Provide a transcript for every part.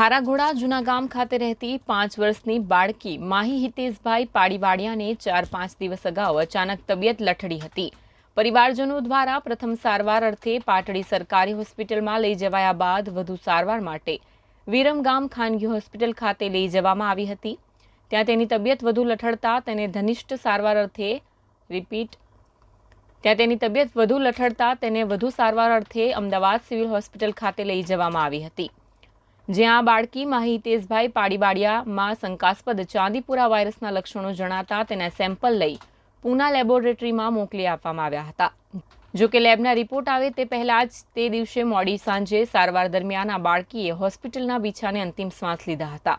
ખારાઘોડા જૂના ગામ ખાતે રહેતી પાંચ વર્ષની બાળકી માહી હિતેશભાઈ પાડીવાડિયાને ચાર પાંચ દિવસ અગાઉ અચાનક તબિયત લથડી હતી. પરિવારજનો દ્વારા પ્રથમ સારવાર અર્થે પાટડી સરકારી હોસ્પિટલમાં લઈ જવાયા બાદ વધુ સારવાર માટે વિરમગામ ખાનગી હોસ્પિટલ ખાતે લઈ જવામાં આવી હતી. ત્યાં તેની તબિયત વધુ લથડતા તેને ધનિષ્ઠ સારવાર અર્થે રિપીટ ત્યાં તેની તબિયત વધુ લથડતા તેને વધુ સારવાર અર્થે અમદાવાદ સિવિલ હોસ્પિટલ ખાતે લઈ જવામાં આવી હતી. જ્યાં બાળકી માહી હિતેશભાઈ પાડીવાડિયામાં શંકાસ્પદ ચાંદીપુરા વાયરસના લક્ષણો જણાતા તેના સેમ્પલ લઈ પૂના લેબોરેટરીમાં મોકલી આપવામાં આવ્યા હતા. જો કે લેબના રિપોર્ટ આવે તે પહેલા જ તે દિવસે મોડી સાંજે સારવાર દરમિયાન આ બાળકીએ હોસ્પિટલના બીછાને અંતિમ શ્વાસ લીધા હતા.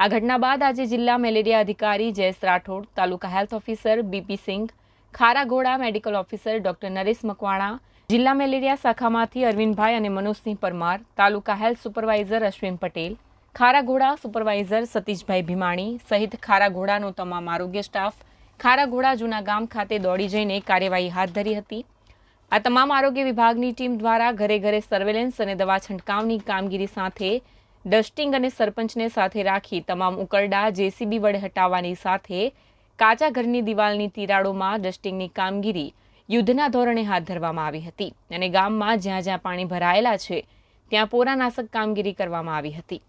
આ ઘટના બાદ આજે જિલ્લા મેલેરિયા અધિકારી Jayesh Rathod, taluka health officer BP Singh Kharaghoda medical officer doctor Naresh Makwana, જિલ્લા મેલેરિયા શાખામાંથી અરવિંદભાઈ અને Manojsinh Parmar, taluka health supervisor Ashwin Patel, Kharaghoda supervisor Satishbhai Bhimani સહિત ખારાઘોડાનો તમામ આરોગ્ય સ્ટાફ ખારાઘોડા જૂના ગામ ખાતે દોડી જઈને કાર્યવાહી હાથ ધરી હતી. આ તમામ આરોગ્ય વિભાગની ટીમ દ્વારા ઘરે ઘરે સર્વેલન્સ અને દવા છંટકાવની કામગીરી સાથે, ડસ્ટિંગ અને સરપંચને સાથે રાખી તમામ ઉકરડા જેસીબી વડે હટાવવાની સાથે કાચા ઘરની દિવાલની તિરાડોમાં ડસ્ટિંગની કામગીરી યુદ્ધના ધોરણે હાથ ધરવામાં આવી હતી. અને ગામમાં જ્યાં જ્યાં પાણી ભરાયેલા છે, ત્યાં પોરાનાશક કામગીરી કરવામાં આવી હતી.